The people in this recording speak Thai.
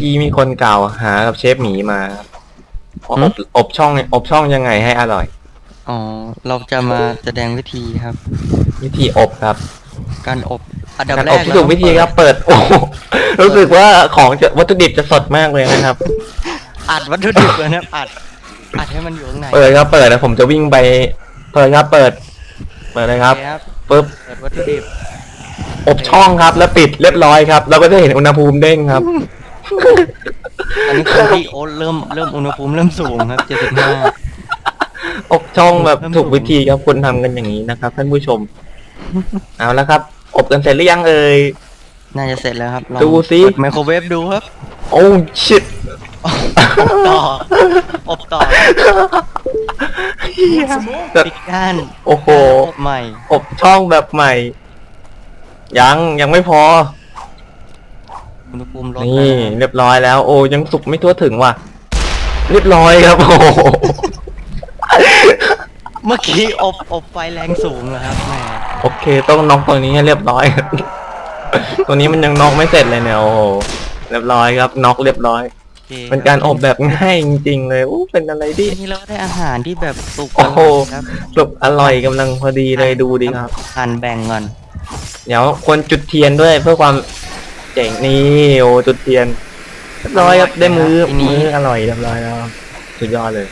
กี้มีคนกล่าวหากับเชฟหมีมาครับว่าหือมบอบช่องอบช่องยังไงให้อร่อย อ๋อ เราจะมาแสดงวิธีครับ วิธีอบครับ การอบอันดับการแรอบกที่ถูกวิธีครับ เปิดโอ้โหรู้สึกว่าของจะวัตถุดิบจะสดมากเลยนะครับ อัดวัตถุดิบเลยนะครับอัดอัดให้มันอยู่ข้างในเปิดครับเปิดนะผมจะวิ่งไป เปิดครับเปิด เปิดเลยครับโอเครับปึ๊บเปิดวัตถุดิบอบช่องครับแล้วปิดเรียบร้อยครับ เราก็จะเห็นอุณหภูมิเด้งครับ อันนี้คือที่โอ๊ตเริ่มเริ่มอุณหภูมิเริ่มสูงครับเจ็ดสิบห้า อบช่องแบบเริ่มถูกสูงวิธีครับคุณทำกันอย่างนี้นะครับท่านผู้ชม เอาละครับ อบกันเสร็จหรือยังเอ่ย น่าจะเสร็จแล้วครับลองดูสิเปิไมโครเวฟดูครับ โอ้ชิตอบต่อ อบต่อแบบปิดด้านโอ้โห อบใหม่ อบช่องแบบใหม่ ยังยังไม่พอ อุณหภูมิลดนี่แล้วเรียบร้อยแล้ว โอ้ยังสุกไม่ทั่วถึงว่ะ เรียบร้อยครับโอ้โหเมื่อกี้อบอบไฟแรงสูงเหรอครับแหมโอเค ต้องน็อกตัวนี้ให้เรียบร้อยตัวนี้มันยังน็อกไม่เสร็จเลยเนี่ยโอ้โหเรียบร้อยครับน็อกเรียบร้อย โอเคเป็นการอบแบบง่ายจริงๆเลยอู้เป็นอะไรที่ทีนี้เราได้อาหารที่แบบสุกโอ้โหครับสุกอร่อยกำลังพอดีเลยดูดีครับ หั่นแบ่งก่อน เดี๋ยวควรจุดเทียนด้วยเพื่อความ เจ๋งนี่โอ้จุดเทียนเรียบร้อยครับได้มือมืออร่อยเรียบร้อยแล้วครับสุดยอดเลย